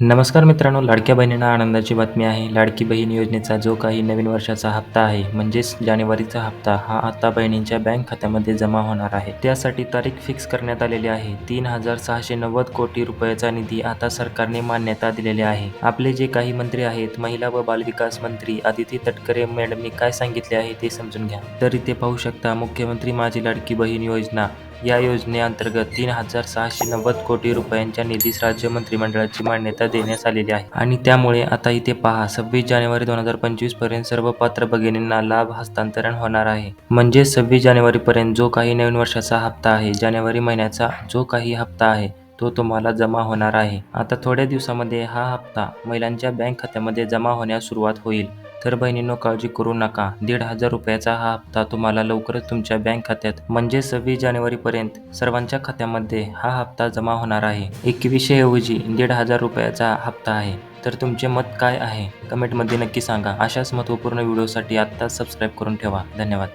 नमस्कार मित्रांनो लाडक्या बहिणींना आनंदाची बातमी आहे. लाडकी बहीण योजनेचा जो काही नवीन वर्षाचा हप्ता आहे म्हणजेच जानेवारीचा हप्ता हा आता बहिणींच्या बँक खात्यामध्ये जमा होणार आहे. त्यासाठी तारीख फिक्स करण्यात आलेली आहे. तीन हजार सहाशे नव्वद कोटी रुपयाचा निधी आता सरकारने मान्यता दिलेली आहे. आपले जे काही मंत्री आहेत महिला व बालविकास मंत्री आदिती तटकरे मॅडमनी काय सांगितले आहे ते समजून घ्या. तर इथे पाहू शकता मुख्यमंत्री माझी लाडकी बहीण योजना या योजनेअंतर्गत तीन हजार सहाशे नव्वद कोटी रुपयांच्या निधीस राज्य मंत्रिमंडळाची मान्यता देण्यात आलेली आहे. आणि त्यामुळे आता इथे पहा सव्वीस जानेवारी दोन हजार पंचवीसपर्यंत सर्व पात्र भगिनींना लाभ हस्तांतरण होणार आहे. म्हणजे सव्वीस जानेवारी पर्यंत जो काही नवीन वर्षाचा हप्ता आहे जानेवारी महिन्याचा जो काही हप्ता आहे तो तुम्हाला जमा होणार आहे. आता थोड्या दिवसामध्ये हा हप्ता महिलांच्या बँक खात्यामध्ये जमा होण्यास सुरुवात होईल. तर बहिणींनो काळजी करू नका. दीड हजार रुपयाचा हा हप्ता तुम्हाला लवकरच तुमच्या बँक खात्यात म्हणजे सव्वीस जानेवारीपर्यंत सर्वांच्या खात्यामध्ये हा हप्ता जमा होणार आहे. एकवीसशे ऐवजी दीड हजार रुपयाचा हप्ता आहे. तर तुमचे मत काय आहे? कमेंटमध्ये नक्की सांगा. अशाच महत्त्वपूर्ण व्हिडिओसाठी आत्ताच सबस्क्राईब करून ठेवा. धन्यवाद.